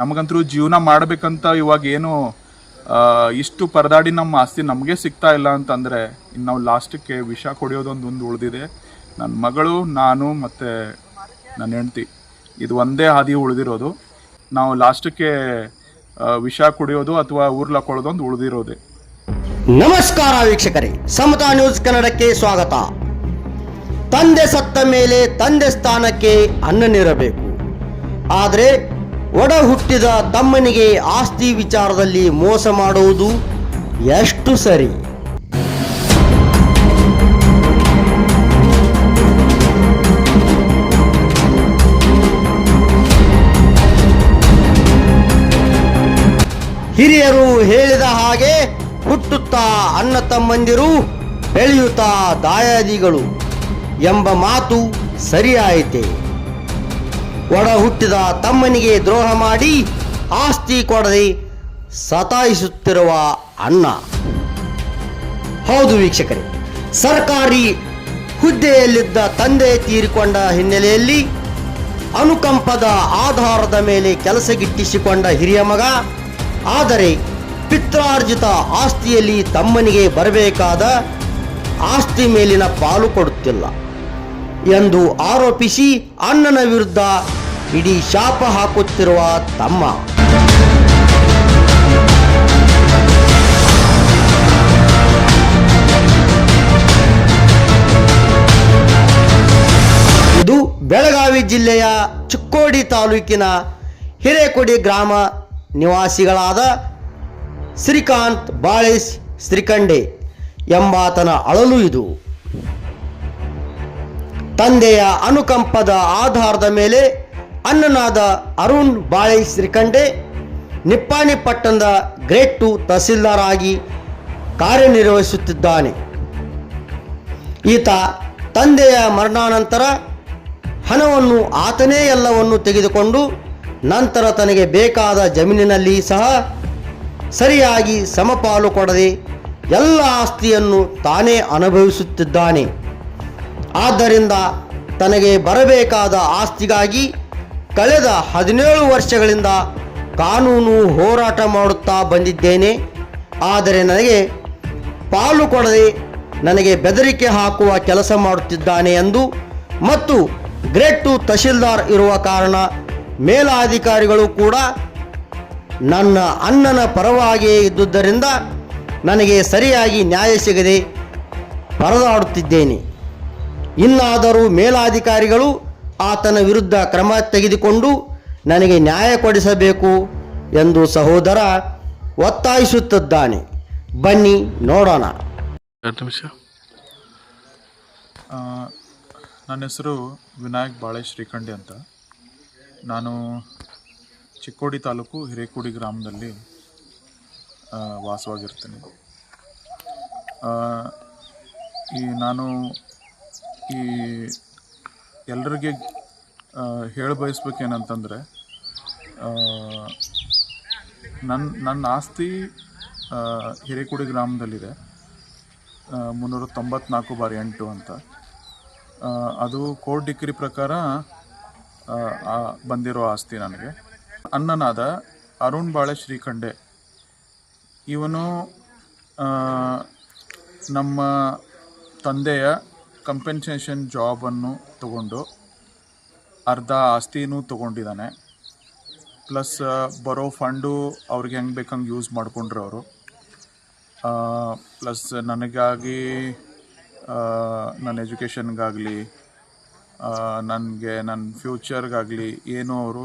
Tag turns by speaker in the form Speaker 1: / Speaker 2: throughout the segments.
Speaker 1: ನಮಗಂತೂ ಜೀವನ ಮಾಡಬೇಕಂತ ಇವಾಗ ಏನು ಇಷ್ಟು ಪರದಾಡಿ ನಮ್ಮ ಆಸ್ತಿ ನಮಗೆ ಸಿಗ್ತಾ ಇಲ್ಲ ಅಂತಂದರೆ, ಇನ್ನು ನಾವು ಲಾಸ್ಟಕ್ಕೆ ವಿಷ ಕೊಡಿಯೋದೊಂದು ಒಂದು ಉಳಿದಿದೆ. ನನ್ನ ಮಗಳು, ನಾನು ಮತ್ತು ನನ್ನ ಹೆಂಡ್ತಿ, ಇದು ಒಂದೇ ಹಾದಿ ಉಳಿದಿರೋದು. ನಾವು ಲಾಸ್ಟಕ್ಕೆ ವಿಷ ಕುಡಿಯೋದು ಅಥವಾ ಊರ್ಲಾಕೊಳ್ಳೋದು ಒಂದು ಉಳಿದಿರೋದೆ.
Speaker 2: ನಮಸ್ಕಾರ ವೀಕ್ಷಕರೇ, ಸಮತಾ ನ್ಯೂಸ್ ಕನ್ನಡಕ್ಕೆ ಸ್ವಾಗತ. ತಂದೆ ಸತ್ತ ಮೇಲೆ ತಂದೆ ಸ್ಥಾನಕ್ಕೆ ಅನ್ನನಿರಬೇಕು ಆದರೆ ಒಡ ಹುಟ್ಟಿದ ತಮ್ಮನಿಗೆ ಆಸ್ತಿ ವಿಚಾರದಲ್ಲಿ ಮೋಸ ಮಾಡುವುದು ಎಷ್ಟು ಸರಿ? ಹಿರಿಯರು ಹೇಳಿದ ಹಾಗೆ ಹುಟ್ಟುತ್ತಾ ಅಣ್ಣ ತಮ್ಮಂದಿರು ಬೆಳೆಯುತ್ತಾ ದಾಯಾದಿಗಳು ಎಂಬ ಮಾತು ಸರಿಯಾಯಿತೆ? ಒಡ ಹುಟ್ಟಿದ ತಮ್ಮನಿಗೆ ದ್ರೋಹ ಮಾಡಿ ಆಸ್ತಿ ಕೊಡದೆ ಸತಾಯಿಸುತ್ತಿರುವ ಅಣ್ಣ. ಹೌದು ವೀಕ್ಷಕರೇ, ಸರ್ಕಾರಿ ಹುದ್ದೆಯಲ್ಲಿದ್ದ ತಂದೆ ತೀರಿಕೊಂಡ ಹಿನ್ನೆಲೆಯಲ್ಲಿ ಅನುಕಂಪದ ಆಧಾರದ ಮೇಲೆ ಕೆಲಸ ಗಿಟ್ಟಿಸಿಕೊಂಡ ಹಿರಿಯ ಮಗ, ಆದರೆ ಪಿತ್ರಾರ್ಜಿತ ಆಸ್ತಿಯಲ್ಲಿ ತಮ್ಮನಿಗೆ ಬರಬೇಕಾದ ಆಸ್ತಿ ಮೇಲಿನ ಪಾಲು ಕೊಡುತ್ತಿಲ್ಲ ಎಂದು ಆರೋಪಿಸಿ ಅಣ್ಣನ ವಿರುದ್ಧ ಇಡೀ ಶಾಪ ಹಾಕುತ್ತಿರುವ ತಮ್ಮ. ಇದು ಬೆಳಗಾವಿ ಜಿಲ್ಲೆಯ ಚಿಕ್ಕೋಡಿ ತಾಲೂಕಿನ ಹಿರೇಕೊಡಿ ಗ್ರಾಮ ನಿವಾಸಿಗಳಾದ ಶ್ರೀಕಾಂತ್ ಬಾಳೇಶ್ ಶ್ರೀಕಂಡೆ ಎಂಬಾತನ ಅಳಲು ಇದು. ತಂದೆಯ ಅನುಕಂಪದ ಆಧಾರದ ಮೇಲೆ ಅಣ್ಣನಾದ ಅರುಣ್ ಬಾಳೆ ಶ್ರೀಕಂಡೆ ನಿಪ್ಪಾಣಿ ಪಟ್ಟಣದ ಗ್ರೇಟ್ ಟು ತಹಸೀಲ್ದಾರ್ ಆಗಿ ಕಾರ್ಯನಿರ್ವಹಿಸುತ್ತಿದ್ದಾನೆ. ಈತ ತಂದೆಯ ಮರಣಾನಂತರ ಹಣವನ್ನು ಆತನೇ ಎಲ್ಲವನ್ನು ತೆಗೆದುಕೊಂಡು ನಂತರ ತನಗೆ ಬೇಕಾದ ಜಮೀನಿನಲ್ಲಿ ಸಹ ಸರಿಯಾಗಿ ಸಮಪಾಲು ಕೊಡದೆ ಎಲ್ಲ ಆಸ್ತಿಯನ್ನು ತಾನೇ ಅನುಭವಿಸುತ್ತಿದ್ದಾನೆ. ಆದ್ದರಿಂದ ತನಗೆ ಬರಬೇಕಾದ ಆಸ್ತಿಗಾಗಿ ಕಳೆದ ಹದಿನೇಳು ವರ್ಷಗಳಿಂದ ಕಾನೂನು ಹೋರಾಟ ಮಾಡುತ್ತಾ ಬಂದಿದ್ದೇನೆ. ಆದರೆ ನನಗೆ ಪಾಲು ಕೊಡದೆ ನನಗೆ ಬೆದರಿಕೆ ಹಾಕುವ ಕೆಲಸ ಮಾಡುತ್ತಿದ್ದಾನೆ ಎಂದು ಮತ್ತು ಗ್ರೇಟ್ ಟು ತಹಶೀಲ್ದಾರ್ ಇರುವ ಕಾರಣ ಮೇಲಾಧಿಕಾರಿಗಳು ಕೂಡ ನನ್ನ ಅಣ್ಣನ ಪರವಾಗಿಯೇ ಇದ್ದುದರಿಂದ ನನಗೆ ಸರಿಯಾಗಿ ನ್ಯಾಯ ಸಿಗದೆ ಪರದಾಡುತ್ತಿದ್ದೇನೆ. ಇನ್ನಾದರೂ ಮೇಲಾಧಿಕಾರಿಗಳು ಆತನ ವಿರುದ್ಧ ಕ್ರಮ ತೆಗೆದುಕೊಂಡು ನನಗೆ ನ್ಯಾಯ ಕೊಡಿಸಬೇಕು ಎಂದು ಸಹೋದರ ಒತ್ತಾಯಿಸುತ್ತಿದ್ದಾನೆ. ಬನ್ನಿ ನೋಡೋಣ.
Speaker 3: ಎರಡು ನಿಮಿಷ.
Speaker 1: ಆ, ನನ್ನ ಹೆಸರು ವಿನಾಯಕ್ ಬಾಳೆ ಶ್ರೀಖಂಡಿ ಅಂತ. ನಾನು ಚಿಕ್ಕೋಡಿ ತಾಲೂಕು ಹಿರೇಕೋಡಿ ಗ್ರಾಮದಲ್ಲಿ ವಾಸವಾಗಿರ್ತೇನೆ ವಾಸವಾಗಿರ್ತೀನಿ ಆ, ಈ ನಾನು ಈ ಎಲ್ರಿಗೆ ಹೇಳ ಬಯಸ್ಬೇಕೇನಂತಂದರೆ ನನ್ನ ನನ್ನ ಆಸ್ತಿ ಹಿರೇಕುಡಿ ಗ್ರಾಮದಲ್ಲಿದೆ. ಮುನ್ನೂರ ತೊಂಬತ್ನಾಲ್ಕು ಬಾರಿ ಎಂಟು ಅಂತ. ಅದು ಕೋರ್ಟ್ ಡಿಗ್ರಿ ಪ್ರಕಾರ ಬಂದಿರೋ ಆಸ್ತಿ ನನಗೆ. ಅಣ್ಣನಾದ ಅರುಣ್ ಬಾಳೆ ಶ್ರೀಖಂಡೆ, ಇವನು ನಮ್ಮ ತಂದೆಯ ಕಂಪೆನ್ಸೇಷನ್ ಜಾಬನ್ನು ತಗೊಂಡು ಅರ್ಧ ಆಸ್ತಿನೂ ತಗೊಂಡಿದ್ದಾನೆ. ಪ್ಲಸ್ ಬರೋ ಫಂಡು ಅವ್ರಿಗೆ ಹೆಂಗೆ ಬೇಕಂಗೆ ಯೂಸ್ ಮಾಡಿಕೊಂಡ್ರು ಅವರು. ಪ್ಲಸ್ ನನಗಾಗಿ ನನ್ನ ಎಜುಕೇಷನ್ಗಾಗಲಿ ನನಗೆ ನನ್ನ ಫ್ಯೂಚರ್ಗಾಗಲಿ ಏನೂ ಅವರು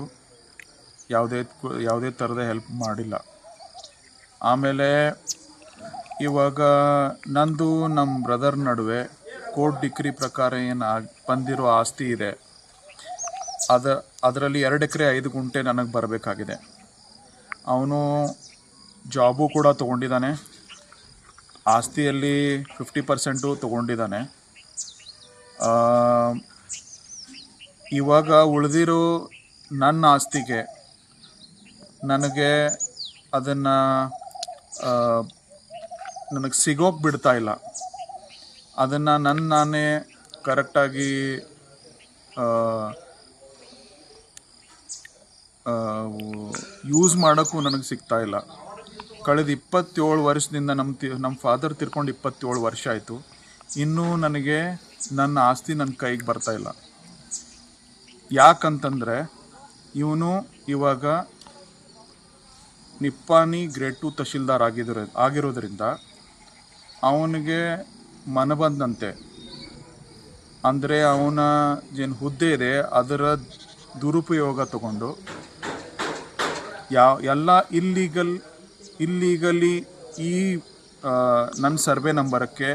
Speaker 1: ಯಾವುದೇ ಯಾವುದೇ ಥರದ ಹೆಲ್ಪ್ ಮಾಡಿಲ್ಲ. ಆಮೇಲೆ ಇವಾಗ ನಂದು ನಮ್ಮ ಬ್ರದರ್ ನಡುವೆ ಕೋರ್ಟ್ ಡಿಗ್ರಿ ಪ್ರಕಾರ ಏನು ಬಂದಿರೋ ಆಸ್ತಿ ಇದೆ. ಅದ, ಅದರಲ್ಲಿ ಎರಡು ಎಕರೆ ಐದು ಗುಂಟೆ ನನಗೆ ಬರಬೇಕಾಗಿದೆ. ಅವನು ಜಾಬು ಕೂಡ ತೊಗೊಂಡಿದ್ದಾನೆ. ಆಸ್ತಿಯಲ್ಲಿ ಫಿಫ್ಟಿ ಪರ್ಸೆಂಟು ತೊಗೊಂಡಿದ್ದಾನೆ. ಇವಾಗ ಉಳಿದಿರೋ ನನ್ನ ಆಸ್ತಿಗೆ ನನಗೆ ಅದನ್ನು ನನಗೆ ಸಿಗೋಕೆ ಬಿಡ್ತಾ ಇಲ್ಲ. ಅದನ್ನು ನನ್ನ ನಾನೇ ಕರೆಕ್ಟಾಗಿ ಯೂಸ್ ಮಾಡೋಕ್ಕೂ ನನಗೆ ಸಿಗ್ತಾ ಇಲ್ಲ. ಕಳೆದ ಇಪ್ಪತ್ತೇಳು ವರ್ಷದಿಂದ ನಮ್ಮ ತಿ ನಮ್ಮ ಫಾದರ್ ತಿರ್ಕೊಂಡು ಇಪ್ಪತ್ತೇಳು ವರ್ಷ ಆಯಿತು. ಇನ್ನೂ ನನಗೆ ನನ್ನ ಆಸ್ತಿ ನನ್ನ ಕೈಗೆ ಬರ್ತಾ ಇಲ್ಲ. ಯಾಕಂತಂದರೆ, ಇವನು ಇವಾಗ ನಿಪ್ಪಾನಿ ಗ್ರೇಟ್ ಟು ತಹಶೀಲ್ದಾರ್ ಆಗಿದ್ರ, ಆಗಿರೋದ್ರಿಂದ, ಅವನಿಗೆ ಮನ ಬಂದಂತೆ ಅಂದರೆ ಅವನ ಏನು ಹುದ್ದೆ ಇದೆ, ಅದರ ದುರುಪಯೋಗ ತಗೊಂಡು ಯಾವ, ಎಲ್ಲ ಇಲ್ಲೀಗಲ್ ಇಲ್ಲೀಗಲಿ ಈ ನನ್ನ ಸರ್ವೆ ನಂಬರಕ್ಕೆ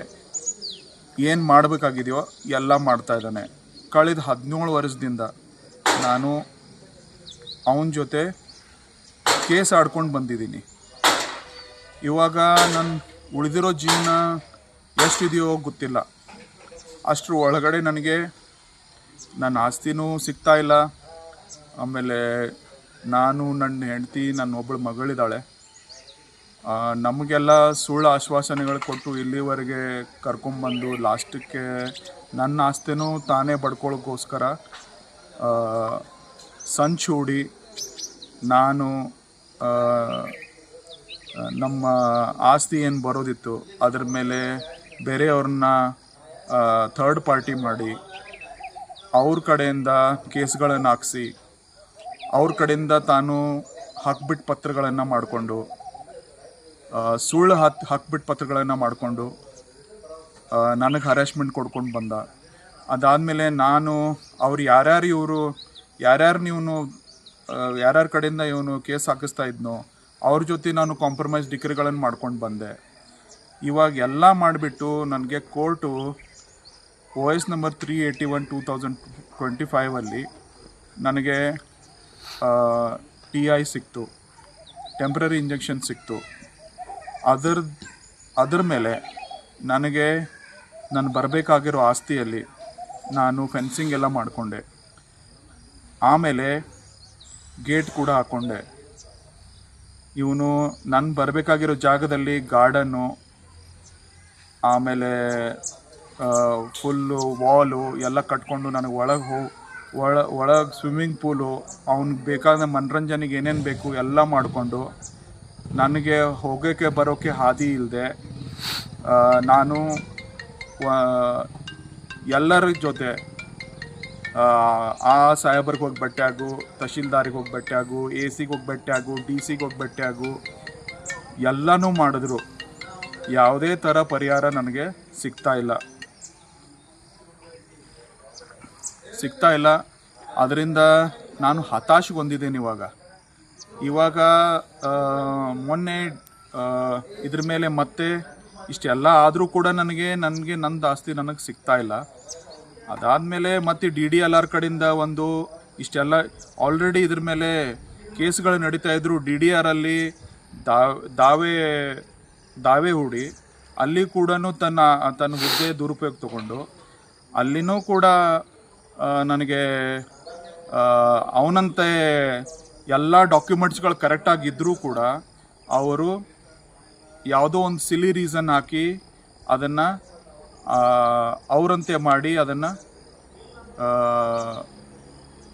Speaker 1: ಏನು ಮಾಡಬೇಕಾಗಿದೆಯೋ ಎಲ್ಲ ಮಾಡ್ತಾ ಇದ್ದಾನೆ. ಕಳೆದ ಹದಿನೇಳು ವರ್ಷದಿಂದ ನಾನು ಅವನ ಜೊತೆ ಕೇಸ್ ಆಡ್ಕೊಂಡು ಬಂದಿದ್ದೀನಿ. ಇವಾಗ ನನ್ನ ಉಳಿದಿರೋ ಜೀವನ ಎಷ್ಟಿದೆಯೋ ಗೊತ್ತಿಲ್ಲ. ಅಷ್ಟರ ಒಳಗಡೆ ನನಗೆ ನನ್ನ ಆಸ್ತಿನೂ ಸಿಗ್ತಾ ಇಲ್ಲ. ಆಮೇಲೆ ನಾನು ನನ್ನ ಹೆಂಡತಿ, ನನ್ನ ಒಬ್ಬಳು ಮಗಳಿದ್ದಾಳೆ. ನಮಗೆಲ್ಲ ಸುಳ್ಳು ಆಶ್ವಾಸನೆಗಳು ಕೊಟ್ಟು ಇಲ್ಲಿವರೆಗೆ ಕರ್ಕೊಂಬಂದು ಲಾಸ್ಟಿಗೆ ನನ್ನ ಆಸ್ತಿನೂ ತಾನೇ ಬಡ್ಕೊಳ್ಳೋಕ್ಕೋಸ್ಕರ ಸಂಚು ಹೂಡಿ ನಾನು ನಮ್ಮ ಆಸ್ತಿ ಏನು ಬರೋದಿತ್ತು, ಅದ್ರ ಮೇಲೆ ಬೇರೆಯವ್ರನ್ನ ಥರ್ಡ್ ಪಾರ್ಟಿ ಮಾಡಿ, ಅವ್ರ ಕಡೆಯಿಂದ ಕೇಸ್ಗಳನ್ನು ಹಾಕ್ಸಿ, ಅವ್ರ ಕಡೆಯಿಂದ ತಾನು ಹಾಕ್ಬಿಟ್ಟು ಪತ್ರಗಳನ್ನು ಮಾಡಿಕೊಂಡು ಸುಳ್ಳು ಹತ್ ಹಾಕ್ಬಿಟ್ಟು ಪತ್ರಗಳನ್ನು ಮಾಡಿಕೊಂಡು ನನಗೆ ಹರಾಸ್ಮೆಂಟ್ ಕೊಡ್ಕೊಂಡು ಬಂದ. ಅದಾದಮೇಲೆ ನಾನು ಅವ್ರು ಯಾರ್ಯಾರು ಇವರು, ಯಾರ್ಯಾರು ನೀವು ಯಾರ್ಯಾರ ಕಡೆಯಿಂದ ಇವನು ಕೇಸ್ ಹಾಕಿಸ್ತಾ ಇದ್ನೋ, ಅವ್ರ ಜೊತೆ ನಾನು ಕಾಂಪ್ರಮೈಸ್ ಡಿಗ್ರಿಗಳನ್ನು ಮಾಡ್ಕೊಂಡು ಬಂದೆ. ಇವಾಗ ಎಲ್ಲ ಮಾಡಿಬಿಟ್ಟು ನನಗೆ court O S number three eighty one two thousand twenty ಫೈವಲ್ಲಿ ನನಗೆ ಟಿ ಐ ಸಿಕ್ತು. ಟೆಂಪ್ರರಿ ಇಂಜೆಕ್ಷನ್ ಸಿಕ್ತು. ಅದರ, ಅದ್ರ ಮೇಲೆ ನನಗೆ, ನಾನು ಬರಬೇಕಾಗಿರೋ ಆಸ್ತಿಯಲ್ಲಿ ನಾನು ಫೆನ್ಸಿಂಗ್ ಎಲ್ಲ ಮಾಡಿಕೊಂಡೆ. ಆಮೇಲೆ ಗೇಟ್ ಕೂಡ ಹಾಕ್ಕೊಂಡೆ ಇವನು, ನಾನು ಬರಬೇಕಾಗಿರೋ ಜಾಗದಲ್ಲಿ ಗಾರ್ಡನ್ನು ಆಮೇಲೆ ಫುಲ್ಲು ವಾಲು ಎಲ್ಲ ಕಟ್ಕೊಂಡು ನನಗೆ ಒಳಗೆ ಹೋ ಒಳ ಒಳಗೆ ಸ್ವಿಮ್ಮಿಂಗ್ ಪೂಲು ಅವ್ನಿಗೆ ಬೇಕಾದ ಮನರಂಜನೆಗೆ ಏನೇನು ಬೇಕು ಎಲ್ಲ ಮಾಡಿಕೊಂಡು ನನಗೆ ಹೋಗೋಕ್ಕೆ ಬರೋಕ್ಕೆ ಹಾದಿ ಇಲ್ಲದೆ ನಾನು ಎಲ್ಲರ ಜೊತೆ ಆ, ಸಾಹೇಬ್ರಿಗೆ ಹೋಗಿ ಬಟ್ಟೆಯಾಗು ತಹಶೀಲ್ದಾರಿಗೆ ಹೋಗಿ ಭೇಟಿಯಾಗು ಎ ಸಿಗೆ ಹೋಗಿ ಭೇಟಿಯಾಗು ಡಿ ಸಿಗೆ ಹೋಗಿ ಬಟ್ಟೆಯಾಗು ಎಲ್ಲನೂ ಮಾಡಿದ್ರು. ಯಾವುದೇ ಥರ ಪರಿಹಾರ ನನಗೆ ಸಿಗ್ತಾ ಇಲ್ಲ. ಸಿಗ್ತಾ ಇಲ್ಲ. ಅದರಿಂದ ನಾನು ಹತಾಶಗೊಂದಿದ್ದೇನೆ ಇವಾಗ. ಇವಾಗ ಮೊನ್ನೆ ಇದ್ರ ಮೇಲೆ ಮತ್ತೆ ಇಷ್ಟೆಲ್ಲ ಆದರೂ ಕೂಡ ನನಗೆ ನನಗೆ ನನ್ನ ಆಸ್ತಿ ನನಗೆ ಸಿಗ್ತಾ ಇಲ್ಲ. ಅದಾದಮೇಲೆ ಮತ್ತೆ ಡಿ ಡಿ ಎಲ್ ಆರ್ ಕಡೆಯಿಂದ ಒಂದು ಇಷ್ಟೆಲ್ಲ ಆಲ್ರೆಡಿ ಇದ್ರ ಮೇಲೆ ಕೇಸ್ಗಳು ನಡೀತಾ ಇದ್ರು. ಡಿ ಡಿ ಆರಲ್ಲಿ ದಾವೆ ದಾವೆ ಹೂಡಿ ಅಲ್ಲಿ ಕೂಡ ತನ್ನ ತನ್ನ ಹುದ್ದೆ ದುರುಪಯೋಗ ತಗೊಂಡು ಅಲ್ಲಿನೂ ಕೂಡ ನನಗೆ ಅವನಂತೆ ಎಲ್ಲ ಡಾಕ್ಯುಮೆಂಟ್ಸ್ಗಳು ಕರೆಕ್ಟಾಗಿದ್ದರೂ ಕೂಡ, ಅವರು ಯಾವುದೋ ಒಂದು ಸಿಲಿ ರೀಸನ್ ಹಾಕಿ ಅದನ್ನು ಅವರಂತೆ ಮಾಡಿ ಅದನ್ನು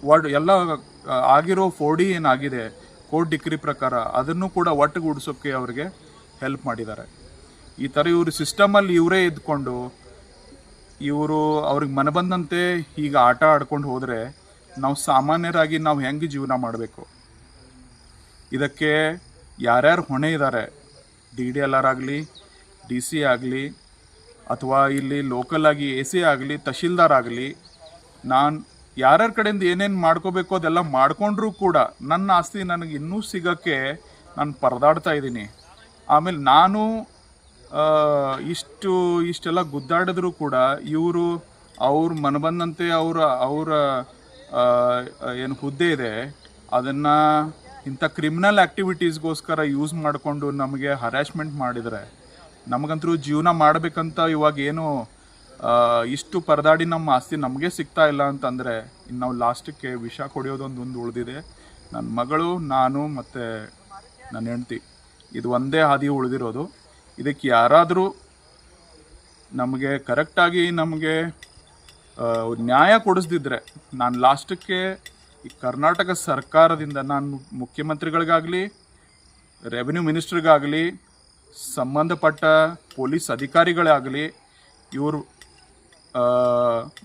Speaker 1: ವರ್ಡ್ ಎಲ್ಲ ಆಗಿರೋ ಫೋಡಿ ಏನಾಗಿದೆ ಕೋರ್ಟ್ ಡಿಗ್ರಿ ಪ್ರಕಾರ, ಅದನ್ನು ಕೂಡ ಒಟ್ಟುಗೂಡಿಸೋಕ್ಕೆ ಅವರಿಗೆ ಹೆಲ್ಪ್ ಮಾಡಿದ್ದಾರೆ. ಈ ಥರ ಇವರು ಸಿಸ್ಟಮಲ್ಲಿ ಇವರೇ ಇದ್ಕೊಂಡು ಇವರು ಅವ್ರಿಗೆ ಮನಬಂದಂತೆ ಈಗ ಆಟ ಆಡ್ಕೊಂಡು ಹೋದರೆ ನಾವು ಸಾಮಾನ್ಯರಾಗಿ ನಾವು ಹೆಂಗೆ ಜೀವನ ಮಾಡಬೇಕು? ಇದಕ್ಕೆ ಯಾರ್ಯಾರು ಹೊಣೆ ಇದ್ದಾರೆ? ಡಿ ಡಿ ಎಲ್ ಆರ್ ಆಗಲಿ, ಡಿ ಸಿ ಆಗಲಿ, ಅಥವಾ ಇಲ್ಲಿ ಲೋಕಲ್ ಆಗಿ ಎ ಸಿ ಆಗಲಿ, ತಹಶೀಲ್ದಾರ್ ಆಗಲಿ, ನಾನು ಯಾರ್ಯಾರ ಕಡೆಯಿಂದ ಏನೇನು ಮಾಡ್ಕೋಬೇಕು ಅದೆಲ್ಲ ಮಾಡಿಕೊಂಡ್ರೂ ಕೂಡ ನನ್ನ ಆಸ್ತಿ ನನಗೆ ಇನ್ನೂ ಸಿಗೋಕ್ಕೆ ನಾನು ಪರದಾಡ್ತಾ ಇದ್ದೀನಿ. ಆಮೇಲೆ ನಾನು ಇಷ್ಟು, ಇಷ್ಟೆಲ್ಲ ಗುದ್ದಾಡಿದ್ರು ಕೂಡ ಇವರು ಅವ್ರ ಮನಬಂದಂತೆ ಅವರ ಅವರ ಏನು ಹುದ್ದೆ ಇದೆ, ಅದನ್ನು ಇಂಥ ಕ್ರಿಮಿನಲ್ ಆ್ಯಕ್ಟಿವಿಟೀಸ್ಗೋಸ್ಕರ ಯೂಸ್ ಮಾಡಿಕೊಂಡು ನಮಗೆ ಹರಾಸ್ಮೆಂಟ್ ಮಾಡಿದರೆ, ನಮಗಂತರೂ ಜೀವನ ಮಾಡಬೇಕಂತ ಇವಾಗ ಏನು ಇಷ್ಟು ಪರದಾಡಿ ನಮ್ಮ ಆಸ್ತಿ ನಮಗೆ ಸಿಗ್ತಾ ಇಲ್ಲ ಅಂತಂದರೆ ಇನ್ನು ನಾವು ಲಾಸ್ಟಿಗೆ ವಿಷ ಕೊಡಿಯೋದೊಂದು ಒಂದು ಉಳಿದಿದೆ. ನನ್ನ ಮಗಳು, ನಾನು ಮತ್ತು ನನ್ನ ಹೆಂಡ್ತಿ. ಇದು ಒಂದೇ ಹಾದಿ ಉಳಿದಿರೋದು. ಇದಕ್ಕೆ ಯಾರಾದರೂ ನಮಗೆ ಕರೆಕ್ಟಾಗಿ ನಮಗೆ ನ್ಯಾಯ ಕೊಡಿಸ್ದಿದ್ರೆ ನಾನು ಲಾಸ್ಟಕ್ಕೆ ಈ ಕರ್ನಾಟಕ ಸರ್ಕಾರದಿಂದ ನಾನು ಮುಖ್ಯಮಂತ್ರಿಗಳಿಗಾಗಲಿ ರೆವೆನ್ಯೂ ಮಿನಿಸ್ಟ್ರಿಗಾಗಲಿ ಸಂಬಂಧಪಟ್ಟ ಪೊಲೀಸ್ ಅಧಿಕಾರಿಗಳಾಗಲಿ, ಇವರು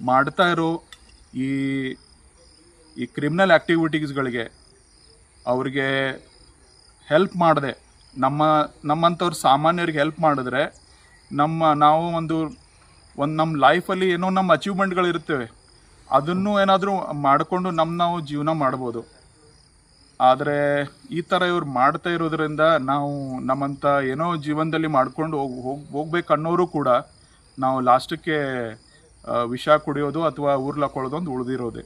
Speaker 1: ಮಾಡ್ತಾ ಇರೋ ಈ ಈ ಕ್ರಿಮಿನಲ್ ಆ್ಯಕ್ಟಿವಿಟೀಸ್ಗಳಿಗೆ ಅವ್ರಿಗೆ ಹೆಲ್ಪ್ ಮಾಡಿದೆ. ನಮ್ಮ, ನಮ್ಮಂಥವ್ರು ಸಾಮಾನ್ಯರಿಗೆ ಹೆಲ್ಪ್ ಮಾಡಿದ್ರೆ ನಮ್ಮ, ನಾವು ಒಂದು ಒಂದು ನಮ್ಮ ಲೈಫಲ್ಲಿ ಏನೋ ನಮ್ಮ ಅಚೀವ್ಮೆಂಟ್ಗಳು ಇರ್ತವೆ ಅದನ್ನು ಏನಾದರೂ ಮಾಡಿಕೊಂಡು ನಮ್ಮ ನಾವು ಜೀವನ ಮಾಡ್ಬೋದು. ಆದರೆ ಈ ಥರ ಇವ್ರು ಮಾಡ್ತಾ ಇರೋದ್ರಿಂದ ನಾವು ನಮ್ಮಂಥ ಏನೋ ಜೀವನದಲ್ಲಿ ಮಾಡ್ಕೊಂಡು ಹೋಗ್, ಹೋಗಿ, ಹೋಗ್ಬೇಕು ಅನ್ನೋರು ಕೂಡ ನಾವು ಲಾಸ್ಟಕ್ಕೆ ವಿಷ ಕುಡಿಯೋದು ಅಥವಾ ಊರ್ಲಾಕೊಳ್ಳೋದು ಒಂದು ಉಳಿದಿರೋದೆ.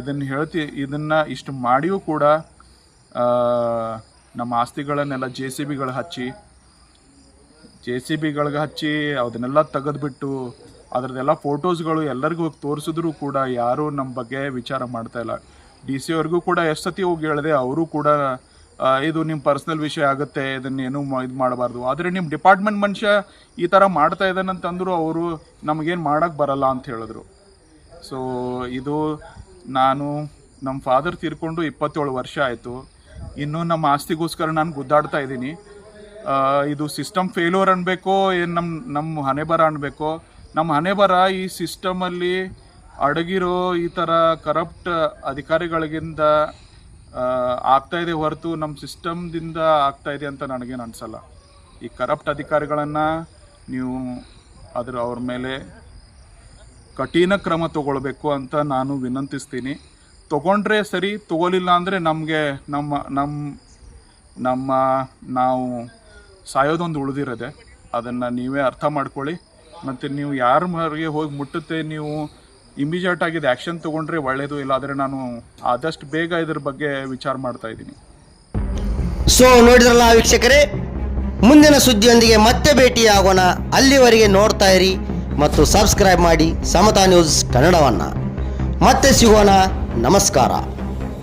Speaker 1: ಇದನ್ನು ಹೇಳ್ತಿ, ಇದನ್ನು ಇಷ್ಟು ಮಾಡಿಯೂ ಕೂಡ ನಮ್ಮ ಆಸ್ತಿಗಳನ್ನೆಲ್ಲ ಜೆ ಸಿ ಬಿಗಳು ಹಚ್ಚಿ, ಜೆ ಸಿ ಬಿಗಳಿಗೆ ಹಚ್ಚಿ ಅದನ್ನೆಲ್ಲ ತೆಗೆದುಬಿಟ್ಟು ಅದರದ್ದೆಲ್ಲ ಫೋಟೋಸ್ಗಳು ಎಲ್ಲರಿಗೂ ಹೋಗಿ ತೋರಿಸಿದ್ರು ಕೂಡ ಯಾರೂ ನಮ್ಮ ಬಗ್ಗೆ ವಿಚಾರ ಮಾಡ್ತಾ ಇಲ್ಲ. ಡಿ ಸಿ ಅವ್ರಿಗೂ ಕೂಡ ಎಷ್ಟು ಸತಿ ಹೋಗಿ ಹೇಳಿದೆ, ಅವರು ಕೂಡ ಇದು ನಿಮ್ಮ ಪರ್ಸ್ನಲ್ ವಿಷಯ ಆಗುತ್ತೆ ಇದನ್ನೇನು ಇದು ಮಾಡಬಾರ್ದು. ಆದರೆ ನಿಮ್ಮ ಡಿಪಾರ್ಟ್ಮೆಂಟ್ ಮನುಷ್ಯ ಈ ಥರ ಮಾಡ್ತಾ ಇದ್ದಾನಂತಂದ್ರು ಅವರು ನಮಗೇನು ಮಾಡೋಕ್ಕೆ ಬರಲ್ಲ ಅಂತ ಹೇಳಿದ್ರು. ಸೊ ಇದು ನಾನು ನಮ್ಮ ಫಾದರ್ ತೀರ್ಕೊಂಡು ಇಪ್ಪತ್ತೇಳು ವರ್ಷ ಆಯಿತು. ಇನ್ನೂ ನಮ್ಮ ಆಸ್ತಿಗೋಸ್ಕರ ನಾನು ಗುದ್ದಾಡ್ತಾ ಇದ್ದೀನಿ. ಇದು ಸಿಸ್ಟಮ್ ಫೇಲ್ಯೂರ್ ಅನ್ಬೇಕೋ, ಏನು ನಮ್ಮ ನಮ್ಮ ಹಣೆ ಬರ ಅನ್ಬೇಕೋ. ನಮ್ಮ ಹಣೆ ಬರ ಈ ಸಿಸ್ಟಮಲ್ಲಿ ಅಡಗಿರೋ ಈ ಥರ ಕರಪ್ಟ್ ಅಧಿಕಾರಿಗಳಿಗಿಂದ ಆಗ್ತಾ ಇದೆ ಹೊರತು ನಮ್ಮ ಸಿಸ್ಟಮ್ದಿಂದ ಆಗ್ತಾ ಇದೆ ಅಂತ ನನಗೇನು ಅನಿಸಲ್ಲ. ಈ ಕರಪ್ಟ್ ಅಧಿಕಾರಿಗಳನ್ನು ನೀವು ಅದರ ಅವ್ರ ಮೇಲೆ ಕಠಿಣ ಕ್ರಮ ತಗೊಳ್ಬೇಕು ಅಂತ ನಾನು ವಿನಂತಿಸ್ತೀನಿ. ತಗೊಂಡ್ರೆ ಸರಿ, ತಗೋಲಿಲ್ಲ ಅಂದರೆ ನಮಗೆ ನಮ್ಮ ನಮ್ಮ ನಮ್ಮ ನಾವು ಸಾಯೋದೊಂದು ಉಳಿದಿರೋದೆ. ಅದನ್ನು ನೀವೇ ಅರ್ಥ ಮಾಡ್ಕೊಳ್ಳಿ. ಮತ್ತು ನೀವು ಯಾರ ಮರಿಗೆ ಹೋಗಿ ಮುಟ್ಟುತ್ತೆ, ನೀವು ಇಮಿಡಿಯೇಟ್ ಆಗಿದ್ದು ಆ್ಯಕ್ಷನ್ ತೊಗೊಂಡ್ರೆ ಒಳ್ಳೆಯದು ಇಲ್ಲಾದರೆ ನಾನು ಆದಷ್ಟು ಬೇಗ ಇದ್ರ ಬಗ್ಗೆ ವಿಚಾರ ಮಾಡ್ತಾ ಇದ್ದೀನಿ.
Speaker 2: ಸೊ ನೋಡಿದ್ರಲ್ಲ ವೀಕ್ಷಕರೇ, ಮುಂದಿನ ಸುದ್ದಿಯೊಂದಿಗೆ ಮತ್ತೆ ಭೇಟಿಯಾಗೋಣ. ಅಲ್ಲಿವರೆಗೆ ನೋಡ್ತಾ ಇರಿ ಮತ್ತು ಸಬ್ಸ್ಕ್ರೈಬ್ ಮಾಡಿ ಸಮತಾ ನ್ಯೂಸ್ ಕನ್ನಡವನ್ನು. ಮತ್ತೆ ಸಿಗೋಣ. ನಮಸ್ಕಾರ